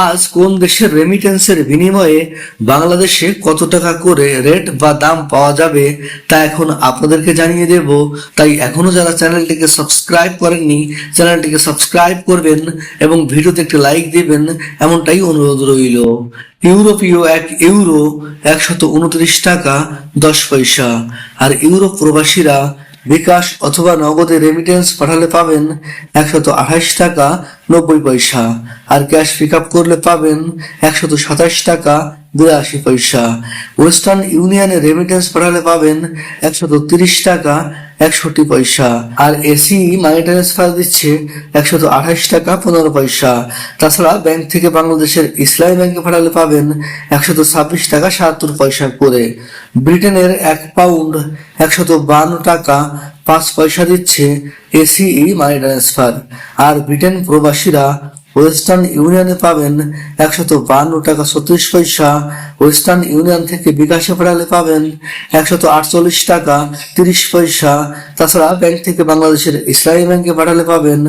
আজ কোন দেশের রেমিটেন্সের বিনিময়ে বাংলাদেশে কত টাকা করে রেট বা দাম পাওয়া যাবে তা এখন আপনাদেরকে জানিয়ে দেব। তাই এখনও যারা চ্যানেলটিকে সাবস্ক্রাইব করেননি, চ্যানেলটিকে সাবস্ক্রাইব করবেন এবং ভিডিওতে একটি লাইক দিবেন, এমনটাই অনুরোধ রইল। ইউরোপীয় এক ইউরো একশত উনত্রিশ টাকা দশ পয়সা। আর ইউরোপ প্রবাসীরা বিকাশ অথবা নগদে রেমিটেন্স পাঠালে পাবেন একশত আঠাশ টাকা নব্বই পয়সা আর ক্যাশ পিক আপ করলে পাবেন একশত সাতাশ টাকা বিরাশি পয়সা। ওয়েস্টার্ন ইউনিয়নে রেমিটেন্স পাঠালে পাবেন একশত তিরিশ টাকা একষট্টি পয়সা। আর এসি মানি ট্রান্সফার দিচ্ছে একশত আঠাশ টাকা পনেরো পয়সা। তাছাড়া ব্যাংক থেকে বাংলাদেশের ইসলামী ব্যাংকে পাঠালে পাবেন একশত ছাব্বিশ টাকা সাতাত্তর পয়সা করে। ব্রিটেনের এক পাউন্ড একশত বান্ন টাকা পাঁচ পয়সা দিচ্ছে এসিই মানি ট্রান্সফার আর ব্রিটেন প্রবাসীরা ওয়েস্টার্ন ইউনিয়নে পাবেন একশত বান্ন টাকা ছত্রিশ পয়সা। ওয়েস্টার্ন ইউনিয়ন থেকে বিকাশে ফেরালে পাবেন একশত আটচল্লিশ টাকা তিরিশ পয়সা। তাছাড়া ব্যাংক থেকে বাংলাদেশের ইসলামী ব্যাংকে পাঠালে পাবেন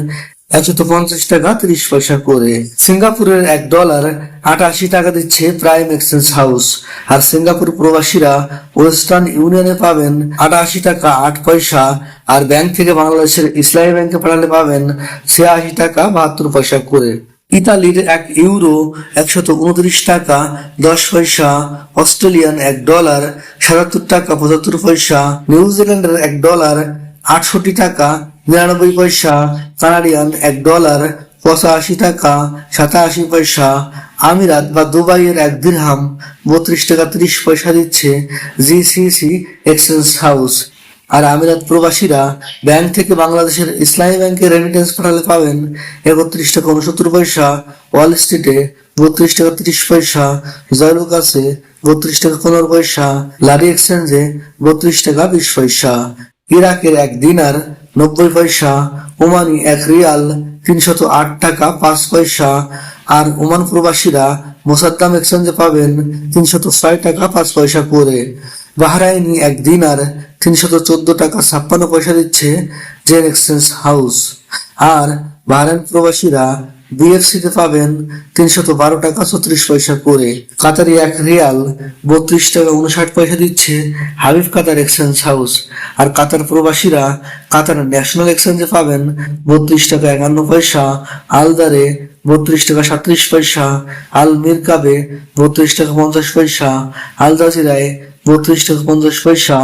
একশত পঞ্চাশ টাকা, তিরিশ পয়সা করে। সিঙ্গাপুরের এক ডলার আটাশি টাকা দিচ্ছে প্রাইম এক্সচেঞ্জ হাউস আর সিঙ্গাপুর প্রবাসীরা ওয়েস্টার্ন ইউনিয়নে পাবেন আটাশি টাকা, আট পয়সা। আর ব্যাংক থেকে বাংলাদেশের ইসলামী ব্যাংকে পাঠালে পাবেন ছিয়াশি টাকা, বাহাত্তর পয়সা করে। ইতালির এক ইউরো একশত উনত্রিশ টাকা, দশ পয়সা। অস্ট্রেলিয়ান এক ডলার সাতাত্তর টাকা, পঁচাত্তর পয়সা। নিউজিল্যান্ডের এক ডলার আটষট্টি টাকা নিরানব্বই পয়সা, কানাডিয়ান এক ডলার, পঁচাশি টাকা, সাতাশি পয়সা, আমিরাত বা দুবাইয়ের এক দিরহাম, বত্রিশ টাকা ত্রিশ পয়সা দিচ্ছে জিসিসি এক্সচেঞ্জ হাউস। আর আমিরাত প্রবাসীরা ব্যাংক থেকে বাংলাদেশের ইসলামী ব্যাংকে রেমিটেন্স পাঠালে পাবেন একত্রিশ টাকা উনসত্তর পয়সা ওয়াল স্ট্রিটে বত্রিশ টাকা ত্রিশ পয়সা, জয়লুকাসে বত্রিশ টাকা পনেরো পয়সা লারি এক্সচেঞ্জে বত্রিশ টাকা বিশ পয়সা। ইরাকের এক দিনার নব্বই পয়সা, ওমানি এক রিয়াল, তিনশত আট টাকা, পাঁচ পয়সা। আর ওমান প্রবাসীরা মোসাদ্দাম এক্সচেঞ্জে পাবেন তিনশত ছয় টাকা, পাঁচ পয়সা করে। বাহরাইনি এক দিনার তিনশত চোদ্দ টাকা, ছাপ্পান্ন পয়সা দিচ্ছে জেন এক্সচেঞ্জ হাউস। আর বাহরাইন প্রবাসীরা বিএফসি তে পাবেন তিনশত বারো টাকা ছত্রিশ পয়সা করে। কাতারি এক রিয়াল বত্রিশ টাকা উনষাট পয়সা দিচ্ছে হাবিব কাতার এক্সচেঞ্জ হাউস। আর কাতার প্রবাসীরা কাতার ন্যাশনাল এক্সচেঞ্জে পাবেন বত্রিশ টাকা একান্ন পয়সা, আলদারে বত্রিশ টাকা সাত্রিশ পয়সা, আল মিরকাবে বত্রিশ টাকা পঞ্চাশ পয়সা, আল জাজিরায় বত্রিশ টাকা পঞ্চাশ পয়সা,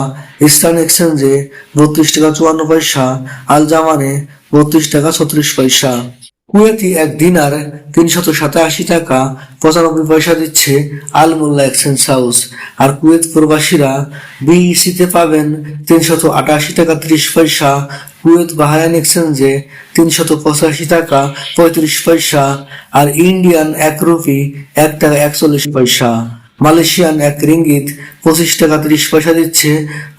ইস্টার্ন এক্সচেঞ্জে বত্রিশ টাকা চুয়ান্ন পয়সা, আল জামানে বত্রিশ টাকা ছত্রিশ পয়সা। কুয়েতি এক দিনার তিনশত সাতাশি টাকা পঁচানব্বই পয়সা দিচ্ছে আল মোল্লা এক্সচেঞ্জ হাউস। আর কুয়েত প্রবাসীরা বিইসি তে পাবেন তিনশত আটাশি টাকা ত্রিশ পয়সা, কুয়েত বাহারাইন এক্সচেঞ্জে তিনশত পঁচাশি টাকা পঁয়ত্রিশ পয়সা, আর ইন্ডিয়ান এক রুপি এক টাকা একচল্লিশ পয়সা। মালয়েশিয়ান এক রিঙ্গিত পঁচিশ টাকা তিরিশ পয়সা দিচ্ছে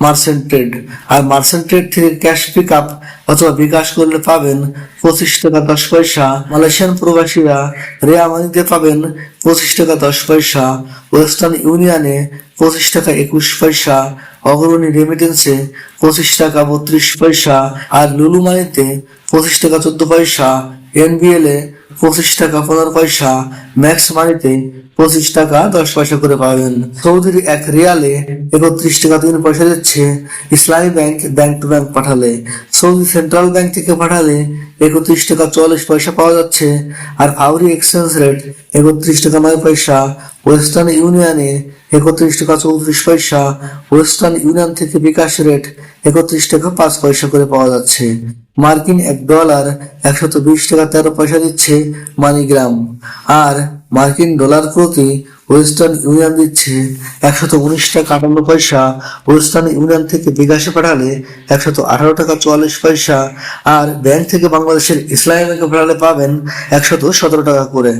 মার্সেন্ট ট্রেড আর মার্সেন্ট ট্রেড থেকে ক্যাশ পিক আপ অথবা বিকাশ করলে পাবেন পঁচিশ টাকা দশ পয়সা। মালয়েশিয়ান প্রবাসীরা রেয়া মানিতে পাবেন পঁচিশ টাকা দশ পয়সা। ওয়েস্টার্ন ইউনিয়নে পঁচিশ টাকা একুশ পয়সা। অগ্রণী রেমিটেন্সে পঁচিশ টাকা বত্রিশ পয়সা। আর লুলু মানিতে পঁচিশ টাকা চোদ্দ পয়সা। এনবিএল এ পঁচিশ টাকা পনেরো পয়সা ম্যাক্স মানিতে পঁচিশ টাকা, দশ পয়সা করে পাবেন। সৌদির এক রিয়ালে একত্রিশ টাকা তিন পয়সা দিচ্ছে Islami bank bank to bank পাঠালে। সৌদি সেন্ট্রাল ব্যাংক থেকে পাঠালে একত্রিশ টাকা চল্লিশ পয়সা পাওয়া যাচ্ছে আর ফাউরি এক্সচেঞ্জ রেট একত্রিশ টাকা নয় পয়সা। ওয়েস্টার্ন ইউনিয়নে একত্রিশ টাকা চৌত্রিশ পয়সা। ওয়েস্টার্ন ইউনিয়ন থেকে বিকাশ রেট একত্রিশ টাকা পাঁচ পয়সা করে পাওয়া যাচ্ছে। মার্কিন এক ডলার একশত বিশ টাকা তেরো পয়সা দিচ্ছে মানিগ্রাম। আর মার্কিন ডলার প্রতি ওয়েস্টার্ন ইউনিয়ন দিচ্ছে একশত উনিশ টাকা আটান্ন পয়সা। ওয়েস্টার্ন ইউনিয়ন থেকে বিকাশে পাঠালে একশত আঠারো টাকা চুয়াল্লিশ পয়সা। আর ব্যাংক থেকে বাংলাদেশের ইসলামী ব্যাংকে পাঠালে পাবেন একশত সতেরো টাকা করে।